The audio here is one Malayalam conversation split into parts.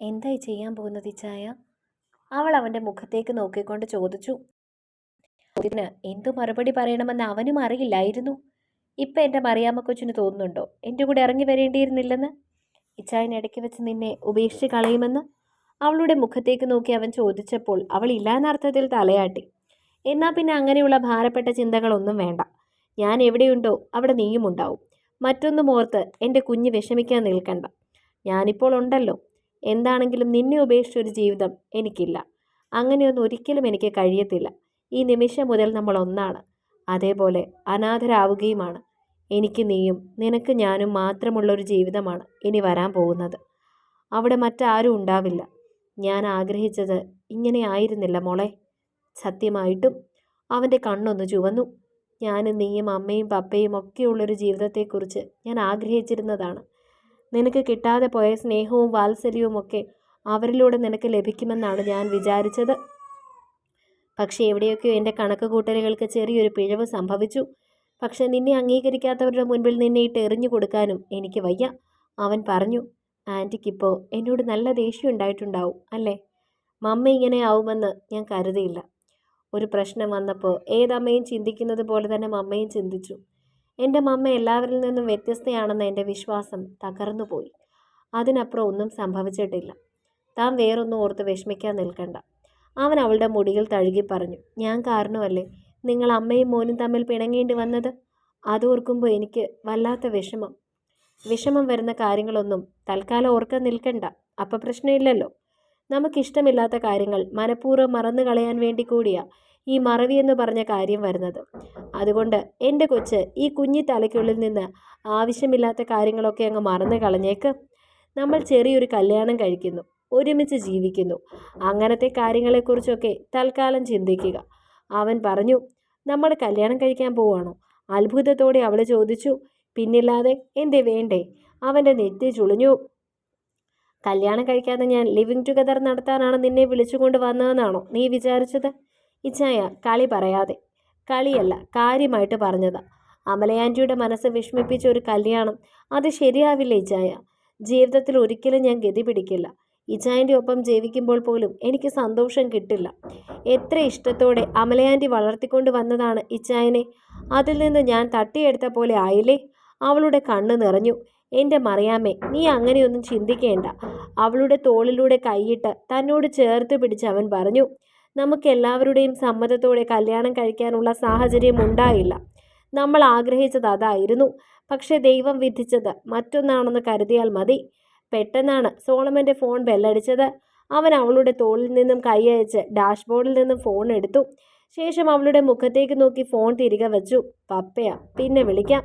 എന്തായി ചെയ്യാൻ പോകുന്നത് ഇച്ചായ അവൾ അവന്റെ മുഖത്തേക്ക് നോക്കിക്കൊണ്ട് ചോദിച്ചു. ഇതിന് എന്തു മറുപടി പറയണമെന്ന് അവനും അറിയില്ലായിരുന്നു. ഇപ്പം എന്റെ മറിയാമ്മ കൊച്ചിന് തോന്നുന്നുണ്ടോ? എന്റെ കൂടെ ഇറങ്ങി വരേണ്ടിയിരുന്നില്ലെന്ന്? ഇച്ചായൻ ഇടയ്ക്ക് വെച്ച് നിന്നെ ഉപേക്ഷിച്ച് കളയുമെന്ന്? അവളുടെ മുഖത്തേക്ക് നോക്കി അവൻ ചോദിച്ചപ്പോൾ അവൾ ഇല്ലാന്നർത്ഥത്തിൽ തലയാട്ടി. എന്നാൽ പിന്നെ അങ്ങനെയുള്ള ഭാരപ്പെട്ട ചിന്തകളൊന്നും വേണ്ട. ഞാൻ എവിടെയുണ്ടോ അവിടെ നീയും ഉണ്ടാവും മറ്റൊന്നും ഓർത്ത് എന്റെ കുഞ്ഞ് വിഷമിക്കാൻ നിൽക്കണ്ട. ഞാനിപ്പോൾ ഉണ്ടല്ലോ. എന്താണെങ്കിലും നിന്നെ ഉപേക്ഷിച്ച ഒരു ജീവിതം എനിക്കില്ല. അങ്ങനെയൊന്നും ഒരിക്കലും എനിക്ക് കഴിയത്തില്ല. ഈ നിമിഷം മുതൽ നമ്മൾ ഒന്നാണ്. അതേപോലെ അനാഥരാവുകയുമാണ്. എനിക്ക് നീയും നിനക്ക് ഞാനും മാത്രമുള്ളൊരു ജീവിതമാണ് ഇനി വരാൻ പോകുന്നത്. അവിടെ മറ്റാരും ഉണ്ടാവില്ല. ഞാൻ ആഗ്രഹിച്ചത് ഇങ്ങനെ ആയിരുന്നില്ല മോളെ. സത്യമായിട്ടും അവന്റെ കണ്ണൊന്ന് ചുവന്നു. ഞാനും നീയും അമ്മയും പപ്പയും ഒക്കെയുള്ളൊരു ജീവിതത്തെക്കുറിച്ച് ഞാൻ ആഗ്രഹിച്ചിരുന്നതാണ്. നിനക്ക് കിട്ടാതെ പോയ സ്നേഹവും വാത്സല്യവും ഒക്കെ അവരിലൂടെ നിനക്ക് ലഭിക്കുമെന്നാണ് ഞാൻ വിചാരിച്ചത്. പക്ഷേ എവിടെയൊക്കെയോ എന്റെ കണക്ക് കൂട്ടലുകൾക്ക് ചെറിയൊരു പിഴവ് സംഭവിച്ചു. പക്ഷെ നിന്നെ അംഗീകരിക്കാത്തവരുടെ മുൻപിൽ നിന്നെ ഇട്ട് എറിഞ്ഞു കൊടുക്കാനും എനിക്ക് വയ്യ. അവൻ പറഞ്ഞു ആന്റിക്കിപ്പോൾ എന്നോട് നല്ല ദേഷ്യം ഉണ്ടായിട്ടുണ്ടാവും അല്ലേ? മമ്മ ഇങ്ങനെ ആവുമെന്ന് ഞാൻ കരുതിയില്ല. ഒരു പ്രശ്നം വന്നപ്പോൾ ഏതമ്മയും ചിന്തിക്കുന്നത് പോലെ തന്നെ മമ്മയും ചിന്തിച്ചു. എന്റെ മമ്മ എല്ലാവരിൽ നിന്നും വ്യത്യസ്തയാണെന്ന എന്റെ വിശ്വാസം തകർന്നുപോയി. അതിനപ്പുറം ഒന്നും സംഭവിച്ചിട്ടില്ല. താൻ വേറൊന്നും ഓർത്ത് വിഷമിക്കാൻ നിൽക്കണ്ട. അവൻ അവളുടെ മുടിയിൽ തഴുകി പറഞ്ഞു ഞാൻ കാരണമല്ലേ? നിങ്ങൾ അമ്മയും മോനും തമ്മിൽ പിണങ്ങേണ്ടി വന്നത്? അതോർക്കുമ്പോൾ എനിക്ക് വല്ലാത്ത വിഷമം. വിഷമം വരുന്ന കാര്യങ്ങളൊന്നും തൽക്കാലം ഓർക്കാൻ നിൽക്കണ്ട. അപ്പം പ്രശ്നമില്ലല്ലോ. നമുക്കിഷ്ടമില്ലാത്ത കാര്യങ്ങൾ മനഃപൂർവം മറന്നു കളയാൻ വേണ്ടി കൂടിയാ ഈ മറവി എന്ന് പറഞ്ഞ കാര്യം വരുന്നത്. അതുകൊണ്ട് എന്റെ കൊച്ച് ഈ കുഞ്ഞി തലയ്ക്കുള്ളിൽ നിന്ന് ആവശ്യമില്ലാത്ത കാര്യങ്ങളൊക്കെ അങ്ങ് മറന്നു കളഞ്ഞേക്ക്. നമ്മൾ ചെറിയൊരു കല്യാണം കഴിക്കുന്നു ഒരുമിച്ച് ജീവിക്കുന്നു. അങ്ങനത്തെ കാര്യങ്ങളെക്കുറിച്ചൊക്കെ തൽക്കാലം ചിന്തിക്കുക. അവൻ പറഞ്ഞു നമ്മൾ കല്യാണം കഴിക്കാൻ പോവാണോ. അത്ഭുതത്തോടെ അവൾ ചോദിച്ചു പിന്നില്ലാതെ എന്തേ വേണ്ടേ? അവന്റെ നെറ്റി ചുളിഞ്ഞു. കല്യാണം കഴിക്കാതെ ഞാൻ ലിവിങ് ടുഗദർ നടത്താനാണ് നിന്നെ വിളിച്ചുകൊണ്ട് വന്നതെന്നാണോ നീ വിചാരിച്ചത്? ഇച്ചായ കളി പറയാതെ. കളിയല്ല കാര്യമായിട്ട് പറഞ്ഞതാ. അമലയാന്റിയുടെ മനസ്സ് വിഷമിപ്പിച്ച ഒരു കല്യാണം. അത് ശരിയാവില്ല ഇച്ചായ. ജീവിതത്തിൽ ഒരിക്കലും ഞാൻ ഗതി പിടിക്കില്ല. ഇച്ചായന്റെ ഒപ്പം ജീവിക്കുമ്പോൾ പോലും എനിക്ക് സന്തോഷം കിട്ടില്ല. എത്ര ഇഷ്ടത്തോടെ അമലയാന്റി വളർത്തിക്കൊണ്ട് വന്നതാണ് ഇച്ചായനെ. അതിൽ നിന്ന് ഞാൻ തട്ടിയെടുത്ത പോലെ ആയില്ലേ? അവളുടെ കണ്ണ് നിറഞ്ഞു. എന്റെ മറിയാമ്മേ നീ അങ്ങനെയൊന്നും ചിന്തിക്കേണ്ട. അവളുടെ തോളിലൂടെ കൈയിട്ട് തന്നോട് ചേർത്ത് പിടിച്ച് അവൻ പറഞ്ഞു നമുക്കെല്ലാവരുടെയും സമ്മതത്തോടെ കല്യാണം കഴിക്കാനുള്ള സാഹചര്യം ഉണ്ടായില്ല. നമ്മൾ ആഗ്രഹിച്ചത് അതായിരുന്നു. പക്ഷേ ദൈവം വിധിച്ചത് മറ്റൊന്നാണെന്ന് കരുതിയാൽ മതി. പെട്ടെന്നാണ് സോളമന്റെ ഫോൺ ബെല്ലടിച്ചത്. അവൻ അവളുടെ തോളിൽ നിന്നും കൈയയച്ച് ഡാഷ്ബോർഡിൽ നിന്നും ഫോൺ എടുത്തു. ശേഷം അവളുടെ മുഖത്തേക്ക് നോക്കി ഫോൺ തിരികെ വെച്ചു. പപ്പയാ പിന്നെ വിളിക്കാം.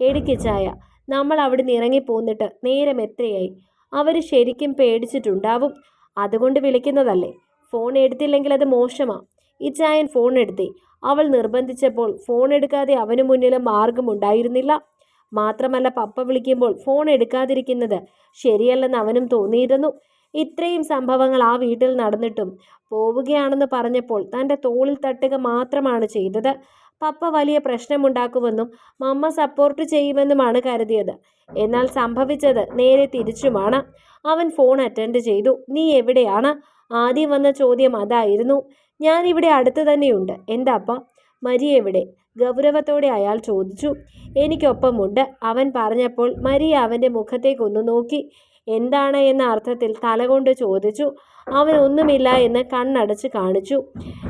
എടിക്ക് ചായ. നമ്മൾ അവിടെ നിന്ന് ഇറങ്ങിപ്പോന്നിട്ട് നേരം എത്രയായി? അവർ ശരിക്കും പേടിച്ചിട്ടുണ്ടാവും. അതുകൊണ്ട് വിളിക്കുന്നതല്ലേ? ഫോൺ എടുത്തില്ലെങ്കിൽ അത് മോശമാ ഇച്ചായൻ ഫോൺ എടുത്തി. അവൾ നിർബന്ധിച്ചപ്പോൾ ഫോൺ എടുക്കാതെ അവന് മുന്നിലും മാർഗമുണ്ടായിരുന്നില്ല മാത്രമല്ല പപ്പ വിളിക്കുമ്പോൾ ഫോൺ എടുക്കാതിരിക്കുന്നത് ശരിയല്ലെന്ന് അവനും തോന്നിയിരുന്നു. ഇത്രയും സംഭവങ്ങൾ ആ വീട്ടിൽ നടന്നിട്ടും പോവുകയാണെന്ന് പറഞ്ഞപ്പോൾ തന്റെ തോളിൽ തട്ടുക മാത്രമാണ് ചെയ്തത്. പപ്പ വലിയ പ്രശ്നമുണ്ടാക്കുമെന്നും മമ്മ സപ്പോർട്ട് ചെയ്യുമെന്നുമാണ് കരുതിയത്. എന്നാൽ സംഭവിച്ചത് നേരെ തിരിച്ചുമാണ്. അവൻ ഫോൺ അറ്റൻഡ് ചെയ്തു. നീ എവിടെയാണ്? ആദ്യം വന്ന ചോദ്യം അതായിരുന്നു. ഞാൻ ഇവിടെ അടുത്ത് തന്നെയുണ്ട്. എന്താപ്പ മരി എവിടെ? ഗൗരവത്തോടെ അയാൾ ചോദിച്ചു. എനിക്കൊപ്പമുണ്ട്. അവൻ പറഞ്ഞപ്പോൾ മരി അവന്റെ മുഖത്തേക്കൊന്നു നോക്കി. എന്താണ് എന്ന അർത്ഥത്തിൽ തലകൊണ്ട് ചോദിച്ചു. അവൻ ഒന്നുമില്ല എന്ന് കണ്ണടച്ച് കാണിച്ചു.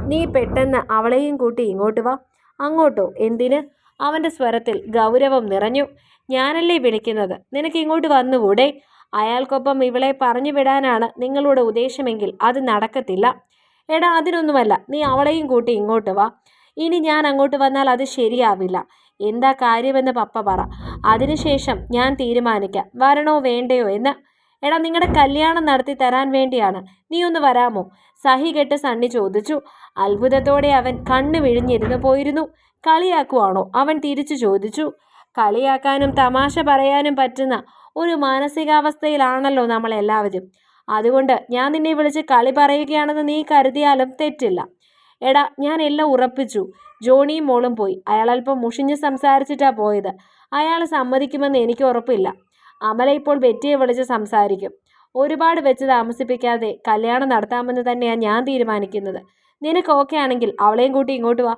നീ പെട്ടെന്ന് അവളെയും കൂട്ടി ഇങ്ങോട്ട് വാ. അങ്ങോട്ടോ? എന്തിന്? അവന്റെ സ്വരത്തിൽ ഗൗരവം നിറഞ്ഞു. ഞാനല്ലേ വിളിക്കുന്നത്? നിനക്ക് ഇങ്ങോട്ട് വന്നുകൂടെ? അയാൾക്കൊപ്പം ഇവളെ പറഞ്ഞു വിടാനാണ് നിങ്ങളുടെ ഉദ്ദേശമെങ്കിൽ അത് നടക്കത്തില്ല. എടാ അതിനൊന്നുമല്ല. നീ അവളെയും കൂട്ടി ഇങ്ങോട്ട് വാ. ഇനി ഞാൻ അങ്ങോട്ട് വന്നാൽ അത് ശരിയാവില്ല. എന്താ കാര്യമെന്ന് പപ്പ പറ. അതിനുശേഷം ഞാൻ തീരുമാനിക്കാം. വരണോ വേണ്ടയോ എന്ന്. എടാ നിങ്ങളുടെ കല്യാണം നടത്തി തരാൻ വേണ്ടിയാണ്. നീ ഒന്ന് വരാമോ? സഹി കെട്ട് സണ്ണി ചോദിച്ചു. അത്ഭുതത്തോടെ അവൻ കണ്ണു വിഴിഞ്ഞിരുന്നു പോയിരുന്നു. കളിയാക്കുവാണോ? അവൻ തിരിച്ചു ചോദിച്ചു. കളിയാക്കാനും തമാശ പറയാനും പറ്റുന്ന ഒരു മാനസികാവസ്ഥയിലാണല്ലോ നമ്മളെല്ലാവരും. അതുകൊണ്ട് ഞാൻ നിന്നെ വിളിച്ച് കളി പറയുകയാണെന്ന് നീ കരുതിയാലും തെറ്റില്ല. എടാ ഞാൻ എല്ലാം ഉറപ്പിച്ചു. ജോണിയും മോളും പോയി. അയാൾ അല്പം മുഷിഞ്ഞ് സംസാരിച്ചിട്ടാ പോയത്. അയാൾ സമ്മതിക്കുമെന്ന് എനിക്ക് ഉറപ്പില്ല. അമല ഇപ്പോൾ ബെറ്റിയെ വിളിച്ച് സംസാരിക്കും. ഒരുപാട് വെച്ച് താമസിപ്പിക്കാതെ കല്യാണം നടത്താമെന്ന് തന്നെയാണ് ഞാൻ തീരുമാനിക്കുന്നത്. നിനക്ക് ഓക്കെ ആണെങ്കിൽ അവളെയും കൂട്ടി ഇങ്ങോട്ട് വാ.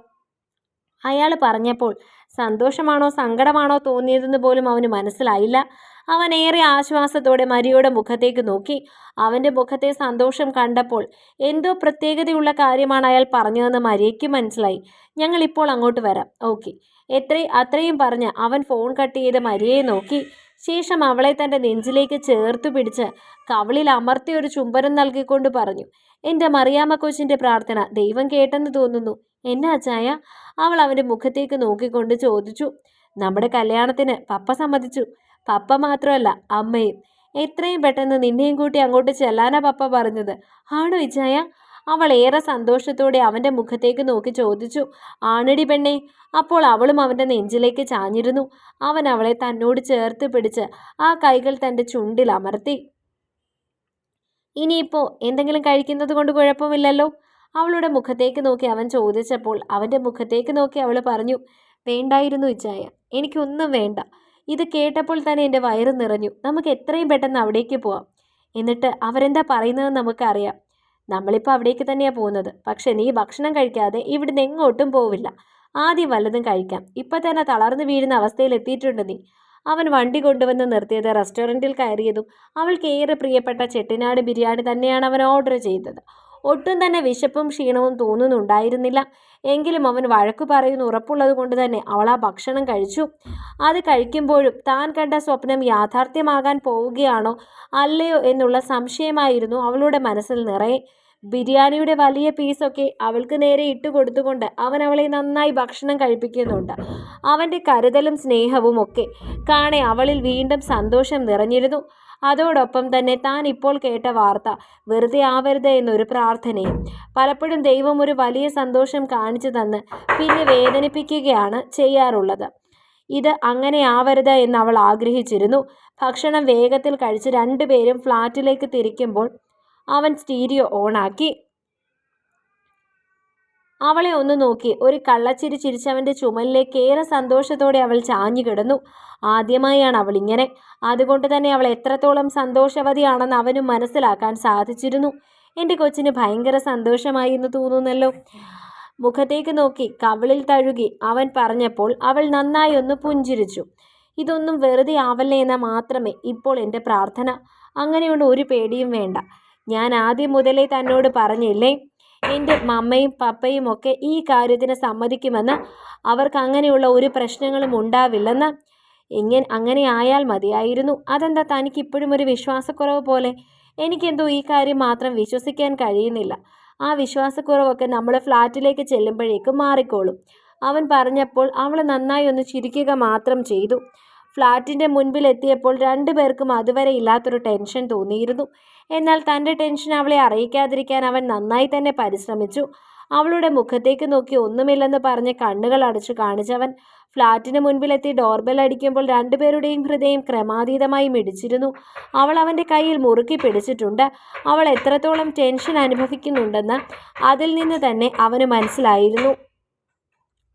അയാൾ പറഞ്ഞപ്പോൾ സന്തോഷമാണോ സങ്കടമാണോ തോന്നിയതെന്ന് പോലും അവന് മനസ്സിലായില്ല. അവൻ ഏറെ ആശ്വാസത്തോടെ മരിയുടെ മുഖത്തേക്ക് നോക്കി. അവന്റെ മുഖത്തെ സന്തോഷം കണ്ടപ്പോൾ എന്തോ പ്രത്യേകതയുള്ള കാര്യമാണ് അയാൾ പറഞ്ഞതെന്ന് മരിയയ്ക്ക് മനസ്സിലായി. ഞങ്ങൾ ഇപ്പോൾ അങ്ങോട്ട് വരാം. ഓക്കെ. എത്ര അത്രയും പറഞ്ഞ് അവൻ ഫോൺ കട്ട് ചെയ്ത് മരിയയെ നോക്കി. ശേഷം അവളെ തന്റെ നെഞ്ചിലേക്ക് ചേർത്ത് പിടിച്ച് കവളിൽ അമർത്തി ഒരു ചുംബനം നൽകിക്കൊണ്ട് പറഞ്ഞു എന്റെ മറിയാമ്മ കൊച്ചിന്റെ പ്രാർത്ഥന ദൈവം കേട്ടെന്ന് തോന്നുന്നു. എന്നാ അച്ചായ? അവൾ അവന്റെ മുഖത്തേക്ക് നോക്കിക്കൊണ്ട് ചോദിച്ചു നമ്മുടെ കല്യാണത്തിന് പപ്പ സമ്മതിച്ചു. പപ്പ മാത്രമല്ല അമ്മയും. എത്രയും പെട്ടെന്ന് നിന്നെയും കൂട്ടി അങ്ങോട്ട് ചെല്ലാനാ പപ്പ പറഞ്ഞത്. ആണോ ഇച്ചായ? അവൾ ഏറെ സന്തോഷത്തോടെ അവന്റെ മുഖത്തേക്ക് നോക്കി ചോദിച്ചു. ആണടി പെണ്ണെ. അപ്പോൾ അവളും അവന്റെ നെഞ്ചിലേക്ക് ചാഞ്ഞിരുന്നു. അവൻ അവളെ തന്നോട് ചേർത്ത് പിടിച്ച് ആ കൈകൾ തന്റെ ചുണ്ടിൽ അമർത്തി. ഇനിയിപ്പോൾ എന്തെങ്കിലും കഴിക്കുന്നത് കൊണ്ട് കുഴപ്പമില്ലല്ലോ? അവളുടെ മുഖത്തേക്ക് നോക്കി അവൻ ചോദിച്ചപ്പോൾ അവന്റെ മുഖത്തേക്ക് നോക്കി അവൾ പറഞ്ഞു വേണ്ടായിരുന്നു ഇച്ചായ. എനിക്കൊന്നും വേണ്ട. ഇത് കേട്ടപ്പോൾ തന്നെ എന്റെ വയറ് നിറഞ്ഞു. നമുക്ക് എത്രയും പെട്ടെന്ന് അവിടേക്ക് പോവാം. എന്നിട്ട് അവരെന്താ പറയുന്നതെന്ന് നമുക്കറിയാം. നമ്മളിപ്പോൾ അവിടേക്ക് തന്നെയാണ് പോകുന്നത്. പക്ഷേ നീ ഭക്ഷണം കഴിക്കാതെ ഇവിടുന്ന് എങ്ങോട്ടും പോവില്ല. ആദ്യം വല്ലതും കഴിക്കാം. ഇപ്പം തന്നെ തളർന്നു വീഴുന്ന അവസ്ഥയിൽ എത്തിയിട്ടുണ്ട് നീ. അവൻ വണ്ടി കൊണ്ടുവന്ന് നിർത്തിയത് റെസ്റ്റോറന്റിൽ കയറിയതും അവൾക്ക് ഏറെ പ്രിയപ്പെട്ട ചെട്ടിനാട് ബിരിയാണി തന്നെയാണ് അവൻ ഓർഡർ ചെയ്തത്. ഒട്ടും തന്നെ വിശപ്പും ക്ഷീണവും തോന്നുന്നുണ്ടായിരുന്നില്ല. എങ്കിലും അവൻ വഴക്കു പറയുന്ന ഉറപ്പുള്ളത് കൊണ്ട് തന്നെ അവൾ ആ ഭക്ഷണം കഴിച്ചു. അത് കഴിക്കുമ്പോഴും താൻ കണ്ട സ്വപ്നം യാഥാർത്ഥ്യമാകാൻ പോവുകയാണോ അല്ലയോ എന്നുള്ള സംശയമായിരുന്നു അവളുടെ മനസ്സിൽ നിറയെ. ബിരിയാണിയുടെ വലിയ പീസൊക്കെ അവൾക്ക് നേരെ ഇട്ട് കൊടുത്തുകൊണ്ട് അവൻ അവളെ നന്നായി ഭക്ഷണം കഴിപ്പിക്കുന്നുണ്ട്. അവന്റെ കരുതലും സ്നേഹവും ഒക്കെ കാണെ അവളിൽ വീണ്ടും സന്തോഷം നിറഞ്ഞിരുന്നു. അതോടൊപ്പം തന്നെ താൻ ഇപ്പോൾ കേട്ട വാർത്ത വെറുതെ ആവരുത് എന്നൊരു പ്രാർത്ഥനയും പലപ്പോഴും ദൈവം ഒരു വലിയ സന്തോഷം കാണിച്ചു തന്ന് പിന്നെ വേദനിപ്പിക്കുകയാണ് ചെയ്യാറുള്ളത്. ഇത് അങ്ങനെ ആവരുത് എന്ന് അവൾ ആഗ്രഹിച്ചിരുന്നു. ഭക്ഷണം വേഗത്തിൽ കഴിച്ച് രണ്ടുപേരും ഫ്ലാറ്റിലേക്ക് തിരിക്കുമ്പോൾ അവൻ സ്റ്റീരിയോ ഓണാക്കി. അവളെ ഒന്ന് നോക്കി. ഒരു കള്ളച്ചിരി ചിരിച്ചവന്റെ ചുമലിലേക്ക് ഏറെ സന്തോഷത്തോടെ അവൾ ചാഞ്ഞു കിടന്നു. ആദ്യമായാണ് അവൾ ഇങ്ങനെ. അതുകൊണ്ട് തന്നെ അവൾ എത്രത്തോളം സന്തോഷവതിയാണെന്ന് അവനും മനസ്സിലാക്കാൻ സാധിച്ചിരുന്നു. എന്റെ കൊച്ചിന് ഭയങ്കര സന്തോഷമായി എന്ന് തോന്നുന്നല്ലോ. മുഖത്തേക്ക് നോക്കി. കവിളിൽ തഴുകി. അവൻ പറഞ്ഞപ്പോൾ അവൾ നന്നായി ഒന്ന് പുഞ്ചിരിച്ചു. ഇതൊന്നും വെറുതെ ആവല്ലേ എന്ന മാത്രമേ ഇപ്പോൾ എന്റെ പ്രാർത്ഥന. അങ്ങനെയുള്ള ഒരു പേടിയും വേണ്ട. ഞാൻ ആദ്യം മുതലേ തന്നോട് പറഞ്ഞില്ലേ എന്റെ മമ്മയും പപ്പയും ഒക്കെ ഈ കാര്യത്തിന് സമ്മതിക്കുമെന്ന് അവർക്ക് അങ്ങനെയുള്ള ഒരു പ്രശ്നങ്ങളും ഉണ്ടാവില്ലെന്ന് ഇങ്ങനെ അങ്ങനെ ആയാൽ മതിയായിരുന്നു. അതെന്താ തനിക്ക് ഇപ്പോഴും ഒരു വിശ്വാസക്കുറവ് പോലെ? എനിക്കെന്തോ ഈ കാര്യം മാത്രം വിശ്വസിക്കാൻ കഴിയുന്നില്ല. ആ വിശ്വാസക്കുറവൊക്കെ നമ്മൾ ഫ്ലാറ്റിലേക്ക് ചെല്ലുമ്പോഴേക്കും മാറിക്കോളും. അവൻ പറഞ്ഞപ്പോൾ അവൾ നന്നായി ഒന്ന് ചിരിക്കുക മാത്രം ചെയ്തു. ഫ്ലാറ്റിന്റെ മുൻപിലെത്തിയപ്പോൾ രണ്ടുപേർക്കും അതുവരെ ഇല്ലാത്തൊരു ടെൻഷൻ തോന്നിയിരുന്നു. എന്നാൽ തന്റെ ടെൻഷൻ അവളെ അറിയിക്കാതിരിക്കാൻ അവൻ നന്നായി തന്നെ പരിശ്രമിച്ചു. അവളുടെ മുഖത്തേക്ക് നോക്കി ഒന്നുമില്ലെന്ന് പറഞ്ഞ് കണ്ണുകൾ അടച്ചു കാണിച്ചവൻ ഫ്ലാറ്റിന് മുൻപിലെത്തി ഡോർബെൽ അടിക്കുമ്പോൾ രണ്ടുപേരുടെയും ഹൃദയം ക്രമാതീതമായി മിടിച്ചിരുന്നു. അവൾ അവന്റെ കയ്യിൽ മുറുക്കി പിടിച്ചിട്ടുണ്ട്. അവൾ എത്രത്തോളം ടെൻഷൻ അനുഭവിക്കുന്നുണ്ടെന്ന് അതിൽ നിന്ന് തന്നെ അവന് മനസ്സിലായിരുന്നു.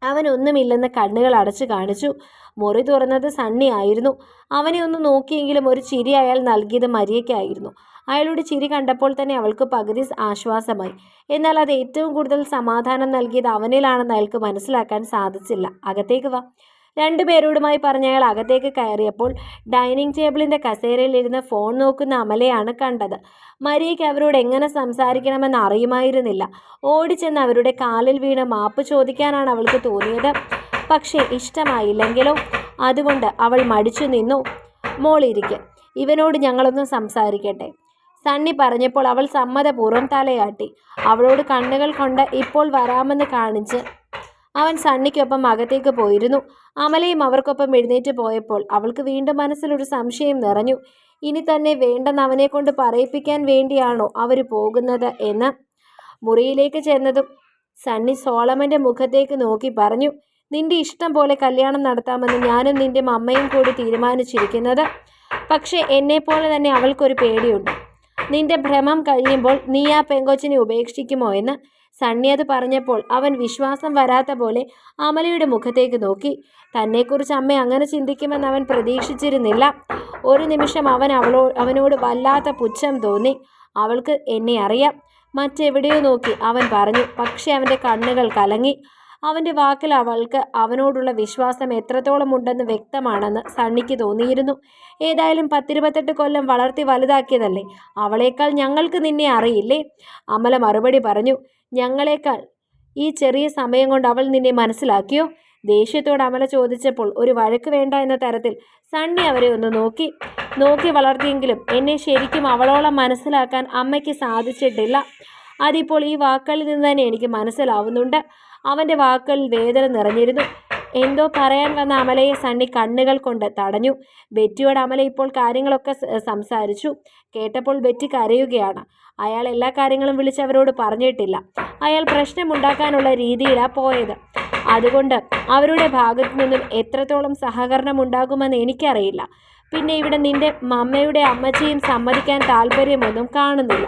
അവൻ ഒന്നുമില്ലെന്ന് കണ്ണുകൾ അടച്ചു കാണിച്ചു. മുറി തുറന്നത് സണ്ണി ആയിരുന്നു. അവനെ ഒന്ന് നോക്കിയെങ്കിലും ഒരു ചിരി അയാൾ നൽകിയത് മരിയയ്ക്കായിരുന്നു അയാളുടെ ചിരി കണ്ടപ്പോൾ തന്നെ അവൾക്ക് പകുതി ആശ്വാസമായി. എന്നാൽ അത് ഏറ്റവും കൂടുതൽ സമാധാനം നൽകിയത് അവനിലാണെന്ന് അയാൾക്ക് മനസ്സിലാക്കാൻ സാധിച്ചില്ല. അകത്തേക്ക് വാ. രണ്ടുപേരോടുമായി പേരോടുമായി അയാൾ അകത്തേക്ക് കയറിയപ്പോൾ ഡൈനിങ് ടേബിളിന്റെ കസേരയിൽ ഇരുന്ന് ഫോൺ നോക്കുന്ന അമലയാണ് കണ്ടത്. മരിയയ്ക്ക് അവരോട് എങ്ങനെ സംസാരിക്കണമെന്ന് അറിയുമായിരുന്നില്ല. ഓടിച്ചെന്ന് അവരുടെ കാലിൽ വീണ് മാപ്പ് ചോദിക്കാനാണ് അവൾക്ക് തോന്നിയത്. പക്ഷേ ഇഷ്ടമായില്ലെങ്കിലോ? അതുകൊണ്ട് അവൾ മടിച്ചു നിന്നു. മോളിരിക്കെ ഇവനോട് ഞങ്ങളൊന്ന് സംസാരിക്കട്ടെ. സണ്ണി പറഞ്ഞപ്പോൾ അവൾ സമ്മതപൂർവം തലയാട്ടി. അവളോട് കണ്ണുകൾ കൊണ്ട് ഇപ്പോൾ വരാമെന്ന് കാണിച്ച് അവൻ സണ്ണിക്കൊപ്പം അകത്തേക്ക് പോയിരുന്നു. അമലയും അവർക്കൊപ്പം എഴുന്നേറ്റ് പോയപ്പോൾ അവൾക്ക് വീണ്ടും മനസ്സിലൊരു സംശയം നിറഞ്ഞു. ഇനി തന്നെ വേണ്ടെന്ന് അവനെ കൊണ്ട് പറയിപ്പിക്കാൻ വേണ്ടിയാണോ അവർ പോകുന്നത്? എന്ന് മുറിയിലേക്ക് ചെന്നതും സണ്ണി സോളമന്റെ മുഖത്തേക്ക് നോക്കി പറഞ്ഞു നിന്റെ ഇഷ്ടം പോലെ കല്യാണം നടത്താമെന്ന് ഞാനും നിന്റെ അമ്മയും കൂടി തീരുമാനിച്ചിരിക്കുന്നത്. പക്ഷേ എന്നെപ്പോലെ തന്നെ അവൾക്കൊരു പേടിയുണ്ട്. നിന്റെ ഭ്രമം കഴിയുമ്പോൾ നീ ആ പെങ്കൊച്ചിനെ ഉപേക്ഷിക്കുമോ? എന്ന് സണ്ണി അത് പറഞ്ഞപ്പോൾ അവൻ വിശ്വാസം വരാത്ത പോലെ അമലയുടെ മുഖത്തേക്ക് നോക്കി. തന്നെക്കുറിച്ച് അമ്മ അങ്ങനെ ചിന്തിക്കുമെന്ന് അവൻ പ്രതീക്ഷിച്ചിരുന്നില്ല. ഒരു നിമിഷം അവൻ അവളോ അവനോട് വല്ലാത്ത പുച്ഛം തോന്നി. അവൾക്ക് എന്നെ അറിയാം. മറ്റെവിടെയോ നോക്കി അവൻ പറഞ്ഞു. പക്ഷേ അവന്റെ കണ്ണുകൾ കലങ്ങി. അവന്റെ വാക്കിൽ അവൾക്ക് അവനോടുള്ള വിശ്വാസം എത്രത്തോളം ഉണ്ടെന്ന് വ്യക്തമാണെന്ന് സണ്ണിക്ക് തോന്നിയിരുന്നു. ഏതായാലും പത്തിരുപത്തെട്ട് കൊല്ലം വളർത്തി വലുതാക്കിയതല്ലേ? അവളേക്കാൾ ഞങ്ങൾക്ക് നിന്നെ അറിയില്ലേ? അമല മറുപടി പറഞ്ഞു ഞങ്ങളേക്കാൾ ഈ ചെറിയ സമയം കൊണ്ട് അവൾ നിന്നെ മനസ്സിലാക്കിയോ? ദേഷ്യത്തോട് അമല ചോദിച്ചപ്പോൾ ഒരു വഴക്ക് വേണ്ട എന്ന തരത്തിൽ സണ്ണി അവരെ ഒന്ന് നോക്കി നോക്കി വളർത്തിയെങ്കിലും എന്നെ ശരിക്കും അവളോളം മനസ്സിലാക്കാൻ അമ്മയ്ക്ക് സാധിച്ചിട്ടില്ല. അതിപ്പോൾ ഈ വാക്കുകളിൽ നിന്ന് തന്നെ എനിക്ക് മനസ്സിലാവുന്നുണ്ട്. അവന്റെ വാക്കുകളിൽ വേദന നിറഞ്ഞിരുന്നു. എന്തോ പറയാൻ വന്ന അമലയെ സണ്ണി കണ്ണുകൾ കൊണ്ട് തടഞ്ഞു. ബെറ്റിയോട് അമല ഇപ്പോൾ കാര്യങ്ങളൊക്കെ സംസാരിച്ചു. കേട്ടപ്പോൾ ബെറ്റി കരയുകയാണ്. അയാൾ എല്ലാ കാര്യങ്ങളും വിളിച്ച് അവരോട് പറഞ്ഞിട്ടില്ല. അയാൾ പ്രശ്നമുണ്ടാക്കാനുള്ള രീതിയിലാണ് പോയത്. അതുകൊണ്ട് അവരുടെ ഭാഗത്തു നിന്നും എത്രത്തോളം സഹകരണം ഉണ്ടാകുമെന്ന് എനിക്കറിയില്ല. പിന്നെ ഇവിടെ നിന്റെ മമ്മയുടെ അമ്മച്ചിയും സമ്മതിക്കാൻ താല്പര്യമൊന്നും കാണുന്നില്ല.